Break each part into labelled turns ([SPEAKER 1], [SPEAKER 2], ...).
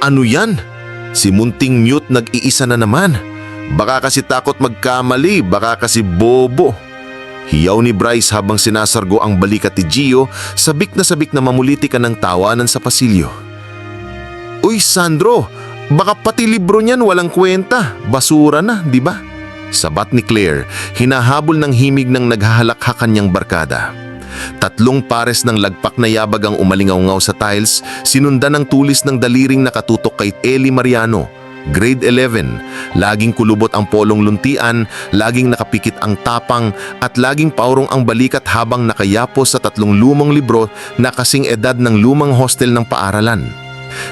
[SPEAKER 1] Ano yan? Si Munting Mute nag-iisa na naman. Baka kasi takot magkamali, baka kasi bobo. Hiyaw ni Bryce habang sinasargo ang balikat ni Gio, sabik na sabik na mamuliti ka ng tawanan sa pasilyo. Uy Sandro, baka pati libro niyan walang kwenta, basura na, di ba? Sabat ni Claire, hinahabol ng himig ng naghahalakhakan niyang barkada. Tatlong pares ng lagpak na yabag ang umalingaw sa tiles, sinundan ng tulis ng daliring nakatutok kay Eli Mariano. Grade 11, laging kulubot ang polong luntian, laging nakapikit ang tapang at laging paurong ang balikat habang nakayapos sa tatlong lumang libro na kasing edad ng lumang hostel ng paaralan.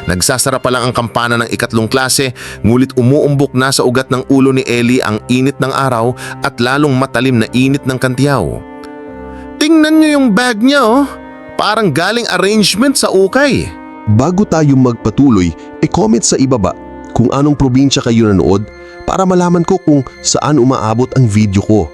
[SPEAKER 1] Nagsasara pa lang ang kampana ng ikatlong klase, ngulit umuumbok na sa ugat ng ulo ni Ellie ang init ng araw at lalong matalim na init ng kantiyaw. Tingnan niyo yung bag niya oh. Parang galing arrangement sa ukay.
[SPEAKER 2] Bago tayo magpatuloy, e-comment sa ibaba kung anong probinsya kayo nanood para malaman ko kung saan umaabot ang video ko.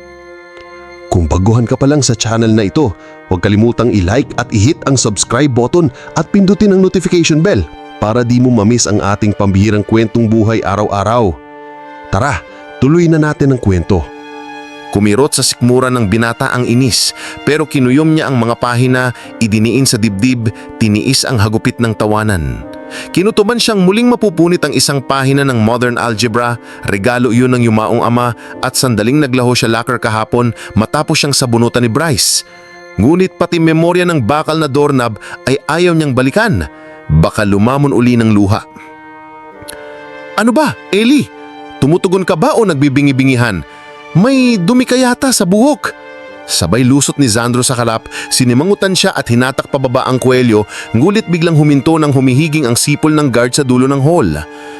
[SPEAKER 2] Kung baguhan ka pa lang sa channel na ito, huwag kalimutang i-like at i-hit ang subscribe button at pindutin ang notification bell para di mo mamiss ang ating pambihirang kwentong buhay araw-araw. Tara, tuloy na natin ang kwento.
[SPEAKER 1] Kumirot sa sikmura ng binata ang inis pero kinuyom niya ang mga pahina, idiniin sa dibdib, tiniis ang hagupit ng tawanan. Kinutuban siyang muling mapupunit ang isang pahina ng modern algebra, regalo iyon ng yumaong ama at sandaling naglaho siya lakar kahapon matapos siyang sabunutan ni Bryce. Ngunit pati memorya ng bakal na doorknob ay ayaw niyang balikan. Baka lumamon uli ng luha. Ano ba, Eli? Tumutugon ka ba o nagbibingi-bingihan? May dumi ka yata sa buhok. Sabay lusot ni Zandro sa kalap, sinimangutan siya at hinatak pababa ang kwelyo, ngulit biglang huminto ng humihiging ang sipol ng guard sa dulo ng hall.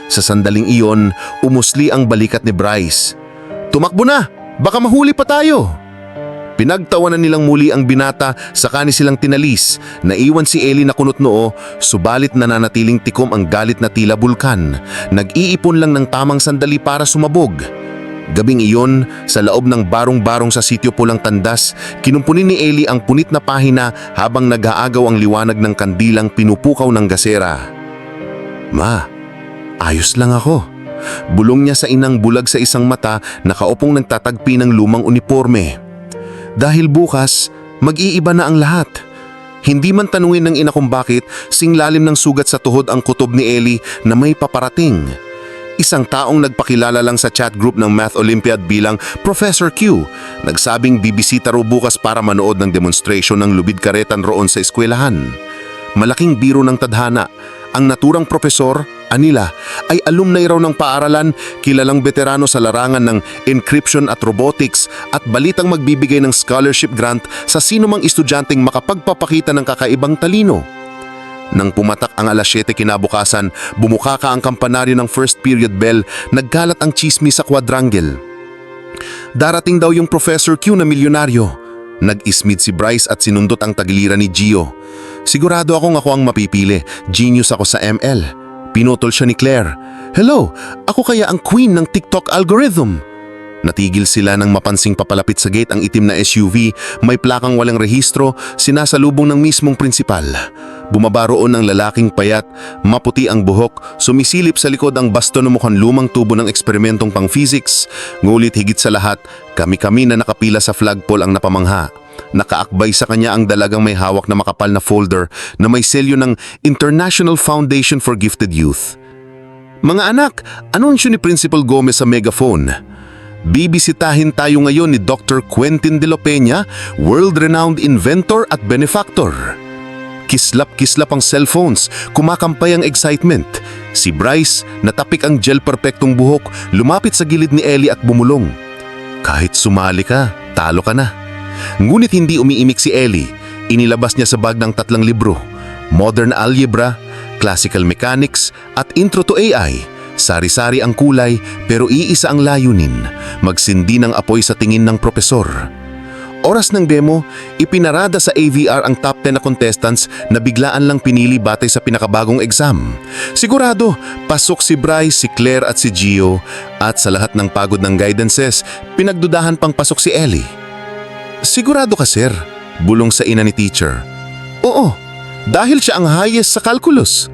[SPEAKER 1] Sa sandaling iyon, umusli ang balikat ni Bryce. Tumakbo na! Baka mahuli pa tayo! Pinagtawanan nilang muli ang binata saka ni silang tinalis. Naiwan si Ellie na kunot noo, subalit nananatiling tikom ang galit na tila bulkan. Nag-iipon lang ng tamang sandali para sumabog. Gabing iyon, sa laob ng barong-barong sa sityo Pulang Tandas, kinumpunin ni Ellie ang punit na pahina habang nag-aagaw ang liwanag ng kandilang pinupukaw ng gasera. Ma, ayos lang ako. Bulong niya sa inang bulag sa isang mata nakaupong nagtatagpi ng lumang uniforme. Dahil bukas, mag-iiba na ang lahat. Hindi man tanungin ng ina kung bakit, singlalim ng sugat sa tuhod ang kutob ni Ellie na may paparating. Isang taong nagpakilala lang sa chat group ng Math Olympiad bilang Professor Q. Nagsabing bibisita raw bukas para manood ng demonstration ng lubid karetan roon sa eskwelahan. Malaking biro ng tadhana. Ang naturang profesor, Anila, ay alumni raw ng paaralan, kilalang veterano sa larangan ng encryption at robotics at balitang magbibigay ng scholarship grant sa sino mang estudyanteng makapagpapakita ng kakaibang talino. Nang pumatak ang alas 7 kinabukasan, bumukaka ang kampanaryo ng first period bell, nagkalat ang chismi sa quadrangle. Darating daw yung Professor Q na milyonaryo. Nag-ismid si Bryce at sinundot ang tagiliran ni Gio. Sigurado akong ako ang mapipili, genius ako sa ML. Pinutol siya ni Claire. Hello, ako kaya ang queen ng TikTok algorithm. Natigil sila nang mapansing papalapit sa gate ang itim na SUV, may plakang walang rehistro, sinasalubong ng mismong prinsipal. Bumaba roon ang lalaking payat, maputi ang buhok, sumisilip sa likod ang baston na mukhang lumang tubo ng eksperimentong pang physics. Ngulit higit sa lahat, kami-kami na nakapila sa flagpole ang napamangha. Nakaakbay sa kanya ang dalagang may hawak na makapal na folder na may selyo ng International Foundation for Gifted Youth. Mga anak, anunsyo ni Principal Gomez sa megaphone. Bibisitahin tayo ngayon ni Dr. Quentin de la Peña, world-renowned inventor at benefactor. Kislap-kislap ang cellphones, kumakampay ang excitement. Si Bryce, natapik ang gel perpektong buhok, lumapit sa gilid ni Ellie at bumulong. Kahit sumali ka, talo ka na. Ngunit hindi umiimik si Ellie. Inilabas niya sa bag ng tatlang libro. Modern Algebra, Classical Mechanics at Intro to AI. Sari-sari ang kulay pero iisa ang layunin, magsindi ng apoy sa tingin ng propesor. Oras ng demo, ipinarada sa AVR ang top 10 na contestants na biglaan lang pinili batay sa pinakabagong exam. Sigurado, pasok si Bryce, si Claire at si Gio at sa lahat ng pagod ng guidances, pinagdudahan pang pasok si Ellie. Sigurado ka sir, bulong sa ina ni teacher. Oo, dahil siya ang highest sa calculus.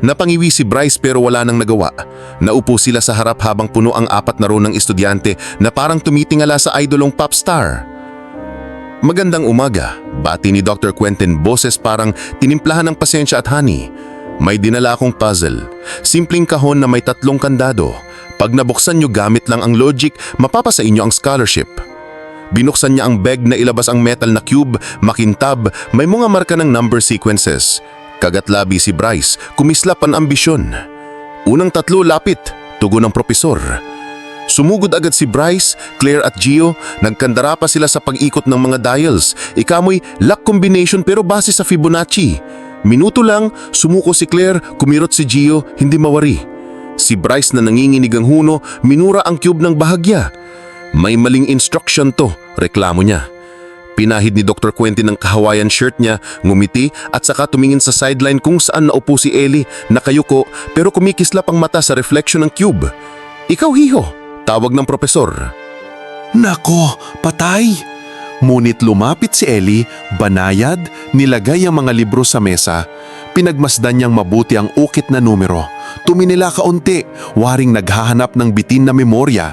[SPEAKER 1] Napangiwi si Bryce pero wala nang nagawa. Naupo sila sa harap habang puno ang apat na row ng estudyante na parang tumitingala sa idolong pop star. Magandang umaga, bati ni Dr. Quentin boses parang tinimplahan ng pasensya at honey. May dinala akong puzzle. Simpleng kahon na may tatlong kandado. Pag nabuksan nyo gamit lang ang logic, mapapasa inyo ang scholarship. Binuksan niya ang bag na ilabas ang metal na cube, makintab, may mga marka ng number sequences. Kagatlabi si Bryce, kumislap ang ambisyon. Unang tatlo lapit, tugon ng propesor. Sumugod agad si Bryce, Claire at Gio, nagkandara pa sila sa pag-ikot ng mga dials. Ikamoy lock combination pero base sa Fibonacci. Minuto lang, sumuko si Claire, kumirot si Gio, hindi mawari. Si Bryce na nanginginig ang huno, minura ang cube ng bahagya. May maling instruction to, reklamo niya. Pinahid ni Dr. Quentin ang kahawayan shirt niya, ngumiti at saka tumingin sa sideline kung saan naupo si Ellie, nakayuko pero kumikislap ang mata sa reflection ng cube. Ikaw hiho, tawag ng propesor.
[SPEAKER 3] Nako, patay! Ngunit lumapit si Ellie, banayad, nilagay ang mga libro sa mesa. Pinagmasdan niyang mabuti ang ukit na numero. Tuminila kaunti, waring naghahanap ng bitin na memorya.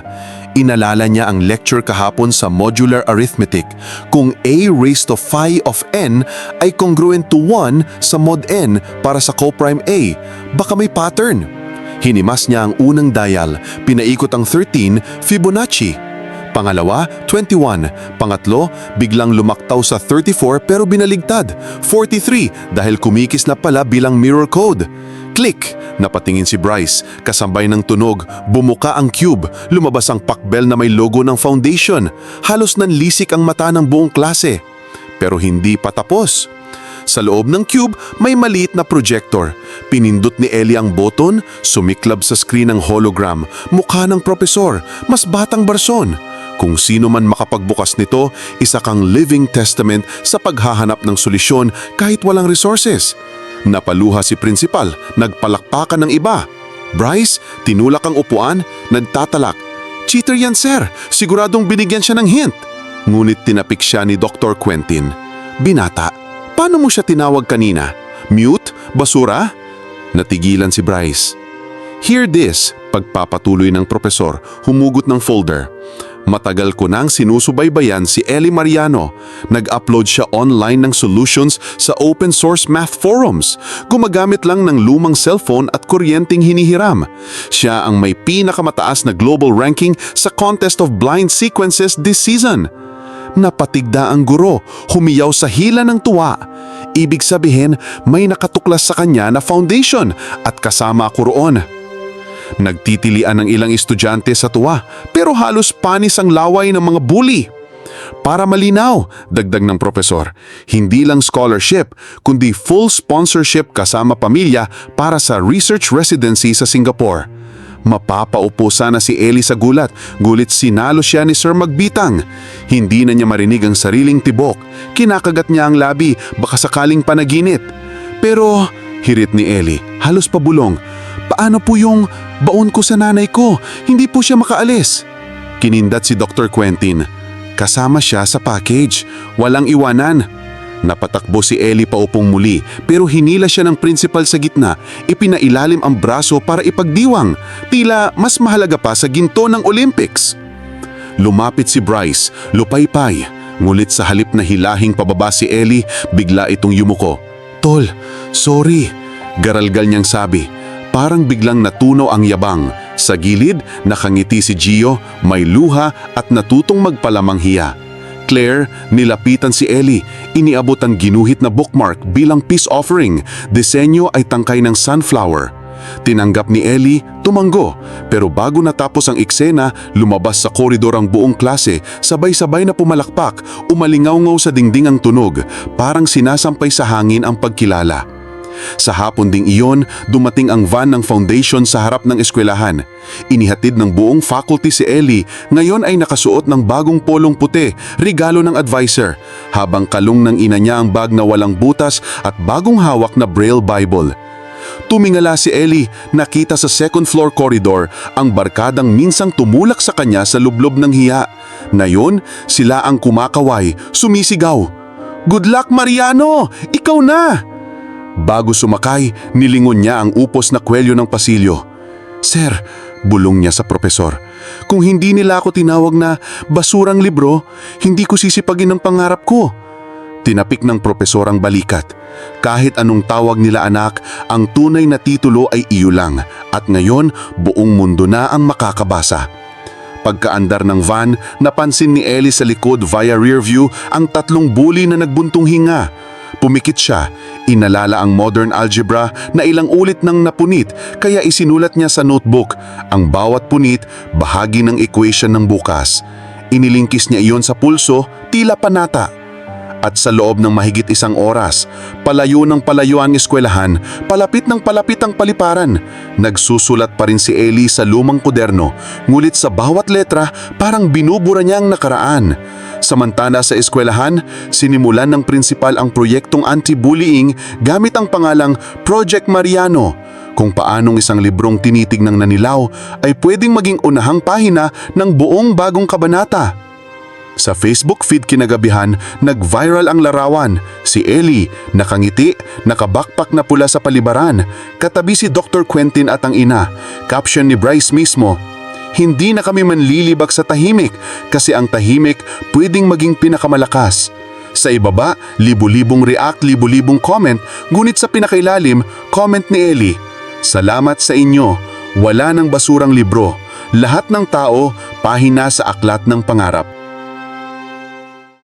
[SPEAKER 3] Inalala niya ang lecture kahapon sa modular arithmetic kung a raised to phi of n ay congruent to 1 sa mod n para sa coprime a. Baka may pattern. Hinimas niya ang unang dial, pinaikot ang 13, Fibonacci. Pangalawa, 21. Pangatlo, biglang lumaktaw sa 34 pero binaligtad, 43 dahil kumikis na pala bilang mirror code. Click! Napatingin si Bryce, kasambay ng tunog, bumuka ang cube, lumabas ang pakbel na may logo ng foundation. Halos nanlisik ang mata ng buong klase. Pero hindi pa tapos. Sa loob ng cube, may maliit na projector. Pinindot ni Ellie ang button, sumiklab sa screen ang hologram, mukha ng propesor, mas batang barson. Kung sino man makapagbukas nito, isa kang living testament sa paghahanap ng solusyon kahit walang resources. Napaluha si principal, nagpalakpakan ng iba. Bryce, tinulak ang upuan, nagtatalak. Cheater yan sir, siguradong binigyan siya ng hint. Ngunit tinapik siya ni Dr. Quentin. Binata, paano mo siya tinawag kanina? Mute? Basura? Natigilan si Bryce. Hear this, pagpapatuloy ng propesor, humugot ng folder. Matagal ko nang sinusubaybayan si Ellie Mariano. Nag-upload siya online ng solutions sa open source math forums. Gumagamit lang ng lumang cellphone at kuryenteng hinihiram. Siya ang may pinakamataas na global ranking sa Contest of Blind Sequences this season. Napatigda ang guro, humiyaw sa hila ng tuwa. Ibig sabihin, may nakatuklas sa kanya na foundation at kasama ako roon. Nagtitilian ng ilang estudyante sa tuwa pero halos panis ang laway ng mga bully. Para malinaw, dagdag ng profesor, hindi lang scholarship kundi full sponsorship kasama pamilya para sa research residency sa Singapore. Mapapaupo sana si Ellie sa gulat, gulit sinalo siya ni Sir Magbitang. Hindi na niya marinig ang sariling tibok. Kinakagat niya ang labi, baka sakaling panaginip. Pero, hirit ni Ellie, halos pabulong, paano po yung baon ko sa nanay ko? Hindi po siya makaalis. Kinindat si Dr. Quentin. Kasama siya sa package. Walang iwanan. Napatakbo si Ellie paupong muli pero hinila siya ng principal sa gitna, ipinailalim ang braso para ipagdiwang, tila mas mahalaga pa sa ginto ng Olympics. Lumapit si Bryce, lupaypay, ngulit sa halip na hilahing pababa si Ellie, bigla itong yumuko. Tol, sorry, garalgal niyang sabi. Parang biglang natunaw ang yabang. Sa gilid, nakangiti si Gio, may luha at natutong magpalamang hiya. Claire, nilapitan si Ellie. Iniabot ang ginuhit na bookmark bilang peace offering. Disenyo ay tangkay ng sunflower. Tinanggap ni Ellie, tumanggo. Pero bago natapos ang eksena, lumabas sa koridor ang buong klase, sabay-sabay na pumalakpak, umalingaw-ngaw sa dingding ang tunog, parang sinasampay sa hangin ang pagkilala. Sa hapon ding iyon, dumating ang van ng foundation sa harap ng eskwelahan. Inihatid ng buong faculty si Ellie, ngayon ay nakasuot ng bagong polong puti, regalo ng advisor, habang kalong ng ina niya ang bag na walang butas at bagong hawak na Braille Bible. Tumingala si Ellie, nakita sa second floor corridor ang barkadang minsang tumulak sa kanya sa lublob ng hiya. Ngayon, sila ang kumakaway, sumisigaw. Good luck Mariano! Ikaw na! Bago sumakay, nilingon niya ang upos na kwelyo ng pasilyo. Sir, bulong niya sa propesor, kung hindi nila ako tinawag na basurang libro, hindi ko sisipagin ang pangarap ko. Tinapik ng propesor ang balikat. Kahit anong tawag nila anak, ang tunay na titulo ay iyo lang at ngayon buong mundo na ang makakabasa. Pagkaandar ng van, napansin ni Ellie sa likod via rear view ang tatlong bully na nagbuntong hinga. Pumikit siya, inalala ang modern algebra na ilang ulit nang napunit kaya isinulat niya sa notebook ang bawat punit bahagi ng equation ng bukas. Inilingkis niya iyon sa pulso, tila panata. At sa loob ng mahigit isang oras, palayo ng palayo ang eskwelahan, palapit ng palapit ang paliparan. Nagsusulat pa rin si Ellie sa lumang kuderno, ngulit sa bawat letra parang binubura niya ang nakaraan. Samantala sa eskwelahan, sinimulan ng prinsipal ang proyektong anti-bullying gamit ang pangalang Project Mariano kung paanong isang librong tinitig ng nanilaw ay pwedeng maging unahang pahina ng buong bagong kabanata. Sa Facebook feed kinagabihan, nag-viral ang larawan. Si Ellie, nakangiti, nakabakpak na pula sa palibaran. Katabi si Dr. Quentin at ang ina. Caption ni Bryce mismo, Hindi na kami manlilibak sa tahimik kasi ang tahimik pwedeng maging pinakamalakas. Sa ibaba, libu-libong react, libu-libong comment, ngunit sa pinakailalim, comment ni Ellie, Salamat sa inyo, wala ng basurang libro. Lahat ng tao, pahina sa aklat ng pangarap.